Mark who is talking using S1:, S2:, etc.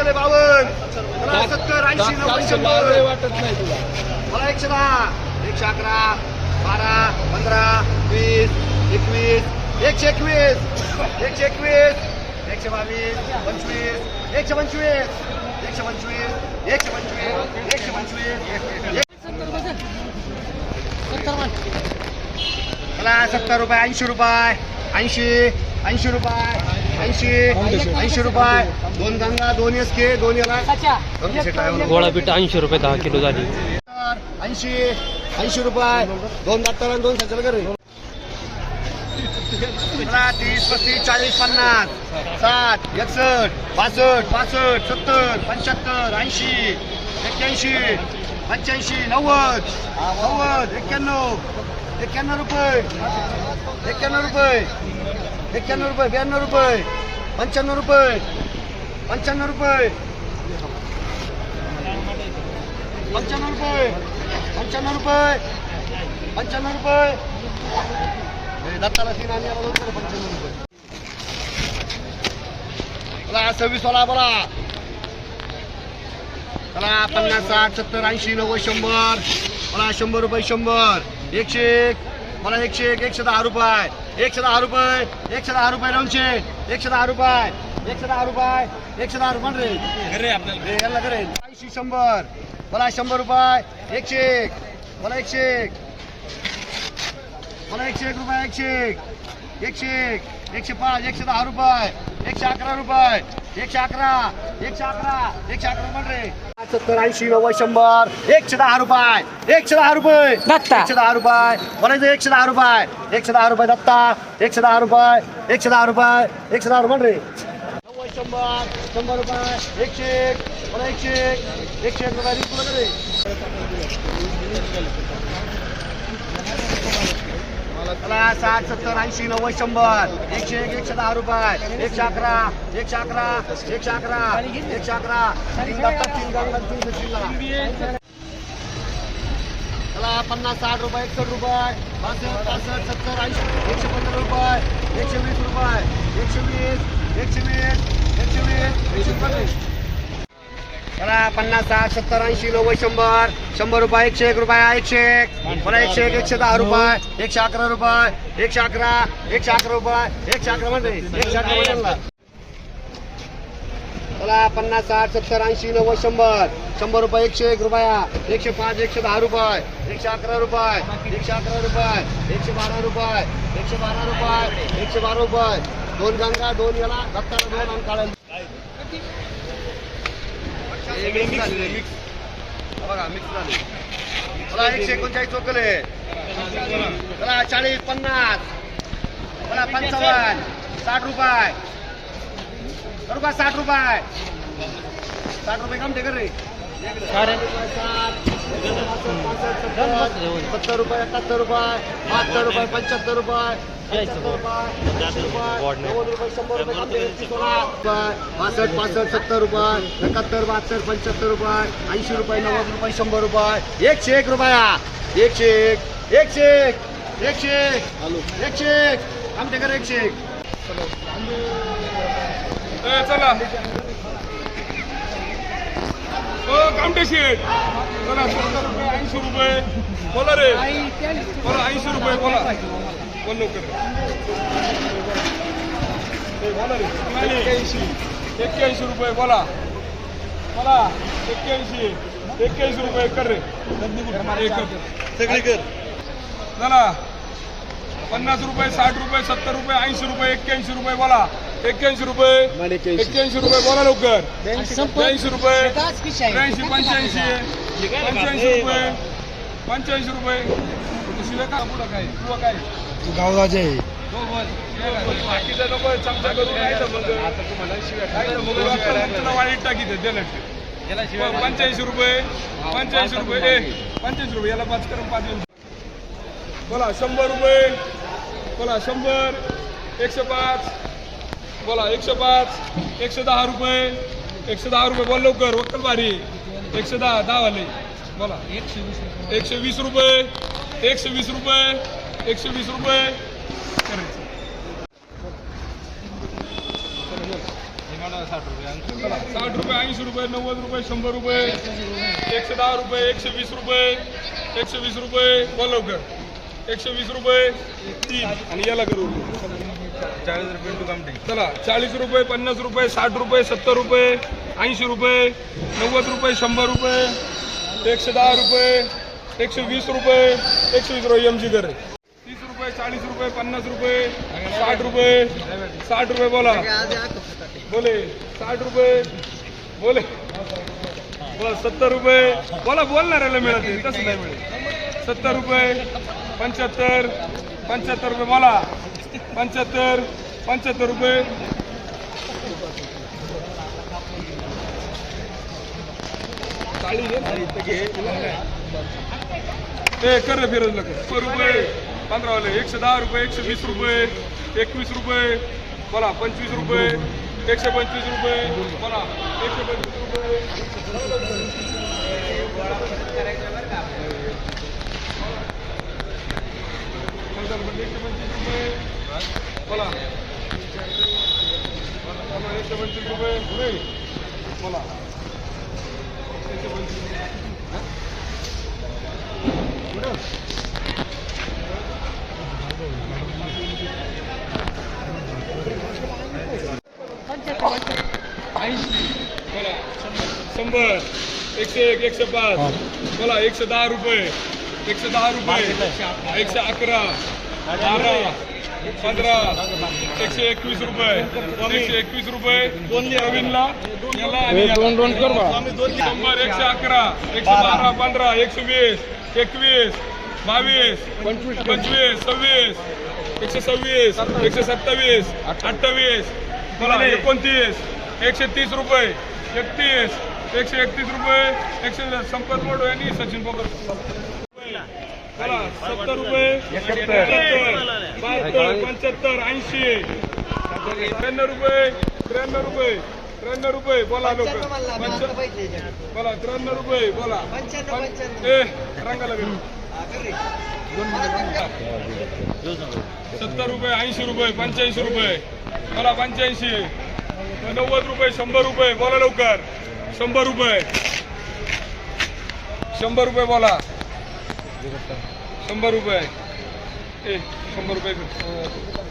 S1: वकले बावन्न. सत्तर ऐंशी नव्वद शंभर. मला एकशे दहा एकशे अकरा बारा पंधरा वीस एकवीस एकशे एकवीस एकशे एकवीस एकशे बावीस पंचवीस एकशे पंचवीस एकशे पंचवीस एकशे पंचवीस एकशे पंचवीस मला सत्तर रुपये ऐंशी रुपये ऐंशी ऐंशी रुपये. ऐंशी ऐंशी रुपये दोन गंगा दोन एस के दोन आहे.
S2: गोळा पीठ ऐंशी रुपये दहा किलो झाली.
S1: ऐंशी ऐंशी रुपये. दोन आणि दोन सज्जल करे तीस पस्तीस चाळीस पन्नास साठ एकसष्ट बासष्ट पासष्ट सत्तर पंच्याहत्तर ऐंशी एक्क्याऐंशी पंच्याऐंशी नव्वद नव्वद एक्क्याण्णव एक्क्याण्णव रुपये एक्क्याण्णव रुपये. एक्क्याण्णव रुपये ब्याण्णव रुपये पंच्याण्णव रुपये पंच्याण्णव रुपये. पंच्याण्णव रुपये पंच्याण्णव रुपये पंच्याण्णव रुपये. दत्ताला तीन आणि पंच्याण्णव रुपये. चला सव्वीस वाला बोला. चला पन्नास साठ सत्तर ऐंशी नव्वद शंभर. मला शंभर रुपये शंभर. एकशे एक मला एकशे एक एकशे दहा रुपये. एकशे दहा रुपये एकशे दहा रुपये दोनशे एकशे दहा रुपये एकशे दहा रुपये एकशे दहा रुपये रे याला करेल ऐंशी शंभर मला शंभर रुपये एकशे एक मला एकशे एक. मला एकशे एक रुपये एकशे एक एकशे एक एकशे पाच एकशे दहा रुपये एकशे अकरा रुपये. एकशे अकरा एकशे अकरा एकशे अकरा म्हण रे. सत्तर ऐंशी नव्वद शंभर एकशे दहा रुपये एकशे दहा रुपये
S2: दत्ता.
S1: एकशे दहा रुपये. म्हणायचं एकशे दहा रुपये एकशे दहा रुपये दत्ता एकशे दहा रुपये एकशे दहा रुपये एकशे दहा रुपये रे. नव्वद शंभर शंभर रुपये एकशे एक मला एकशे एक एकशे एक रुपये वगैरे मला साठ सत्तर ऐंशी नव्वद शंभर. एकशे एक एकशे दहा रुपये. एकशे अकरा एकशे अकरा एकशे अकरा एकशे अकरा. तीन चला पन्नास साठ रुपये एकसष्ट रुपये. पासष्ट पासष्ट सत्तर ऐंशी एकशे पंधरा रुपये. एकशे वीस रुपये. एकशे वीस एकशे वीस एकशे वीस एकशे पंचवीस. चला पन्नास साठ सत्तर ऐंशी नव्वद शंभर शंभर रुपये एकशे एक रुपये एकशे एक मला एकशे एक एकशे दहा रुपये एकशे अकरा रुपये एकशे अकरा एकशे अकरा रुपये एकशे अकरा मध्ये एकशे अकरा मध्ये चला पन्नास साठ सत्तर ऐंशी नव्वद शंभर शंभर रुपये एकशे एक रुपया एकशे पाच एकशे दहा रुपये एकशे अकरा रुपये एकशे अकरा रुपये एकशे बारा रुपये एकशे बारा रुपये एकशे बारा रुपये दोन गंगा दोन याला दत्ताला दोन अंकाळ काढा मिक्स झालेले मिक्स बघा मिक्स झाले मला एकशे एकोणचाळीस चोकले चला चाळीस पन्नास. मला पंचावन्न साठ रुपये रुपये साठ रुपये साठ रुपये काम ठेकर रे सत्तर रुपये एकाहत्तर रुपये बहात्तर रुपये पंच्याहत्तर रुपये पंच्याहत्तर पासष्ट पासष्ट सत्तर रुपये एकाहत्तर बहात्तर पंच्याहत्तर रुपये ऐंशी रुपये नव्वद रुपये शंभर रुपये एकशे एक रुपया एकशे एक एकशे एक एकशे एक एकशे एक काम ठेकर एकशे एक
S3: चला कामटे शेठ चला सत्तर रुपये ऐंशी रुपये बोला रे बोला ऐंशी रुपये बोला बोल लवकर एक्क्याऐंशी. एक्क्याऐंशी रुपये बोला. बोला. एक्क्याऐंशी. एक्क्याऐंशी रुपये कर रे.
S1: सगळी कर.
S3: चला पन्नास रुपये साठ रुपये सत्तर रुपये ऐंशी रुपये एक्क्याऐंशी रुपये बोला. एक्क्याऐंशी रुपये. एक्क्याऐंशी. रुपये बोला लवकर. ब्याऐंशी रुपये. त्र्याऐंशी पंच्याऐंशी. पंच्याऐंशी रुपये. पंच्याऐंशी रुपये. शिवाय का पुढं काय? किंवा काय?
S1: गावराजे.
S3: वाईट टाकी पंच्याऐंशी रुपये पंच्याऐंशी रुपये. ए पंच्याऐंशी रुपये याला पाच करून पाच बोला शंभर रुपये. बोला शंभर. एकशे पाच. बोला एकशे पाच. एकशे दहा रुपये. एकशे दहा रुपये बोल लवकर वक्कल भारी. एकशे दहा दहा वाले. बोला. एकशे वीस एकशे वीस रुपये. एकशे वीस रुपये. एकशे वीस रुपये करायचं. साठ रुपये ऐंशी रुपये नव्वद रुपये शंभर रुपये एकशे दहा रुपये एकशे वीस रुपये एकशे वीस रुपये बोल लवकर. एकशे वीस रुपये तीन. आणि याला करू.
S1: चाळीस रुपये टू कामटे
S3: चला चाळीस रुपये पन्नास रुपये साठ रुपये सत्तर रुपये ऐंशी रुपये नव्वद रुपये शंभर रुपये एकशे दहा रुपये एकशे वीस रुपये एकशे वीस रुपये एम जी कर. चाळीस रुपये पन्नास रुपये साठ रुपये साठ रुपये बोला. बोले साठ रुपये बोले. बोला सत्तर रुपये. बोला बोलणाऱ्याला मिळत तसं नाही मिळत. सत्तर रुपये पंच्याहत्तर पंच्याहत्तर रुपये बोला. पंच्याहत्तर पंच्याहत्तर रुपये. चाळीस ए कर शंभर रुपये. पंधरा वाले एकशे दहा रुपये एकशे वीस रुपये एकवीस रुपये बोला पंचवीस रुपये एकशे पंचवीस रुपये बोला एकशे पंचवीस रुपये. एकशे पंचवीस रुपये. बोला. एकशे पंचवीस रुपये. बोला एकशे पंचवीस ऐंशी बोला शंभर एकशे एक एकशे पाच. बोला एकशे दहा रुपये. एकशे दहा रुपये. एकशे अकरा. बारा. पंधरा. एकशे एकवीस रुपये. एकशे एकवीस रुपये. प्रवीणला. याला आणि. शंभर एकशे अकरा. एकशे बारा पंधरा एकशे वीस एकवीस बावीस पंचवीस पंचवीस सव्वीस एकशे सव्वीस एकशे सत्तावीस अठ्ठावीस. बोला एकोणतीस एकशे तीस रुपये. एकतीस एकशे एकतीस रुपये. एकशे संपत मोड यांनी सचिन पोकर. बोला सत्तर रुपये. एकाहत्तर. बहात्तर पंच्याहत्तर ऐंशी. त्र्याण्णव रुपये त्र्याण्णव रुपये त्र्याण्णव रुपये. बोला लोक. बोला त्र्याण्णव रुपये बोला. रंगाला भेटू. सत्तर रुपये ऐंशी रुपये पंच्याऐंशी रुपये. बोला पंच्याऐंशी. नव्वद रुपये शंभर रुपये. बोला लवकर. शंभर रुपये. शंभर रुपये बोला. शंभर रुपये. ए शंभर रुपये.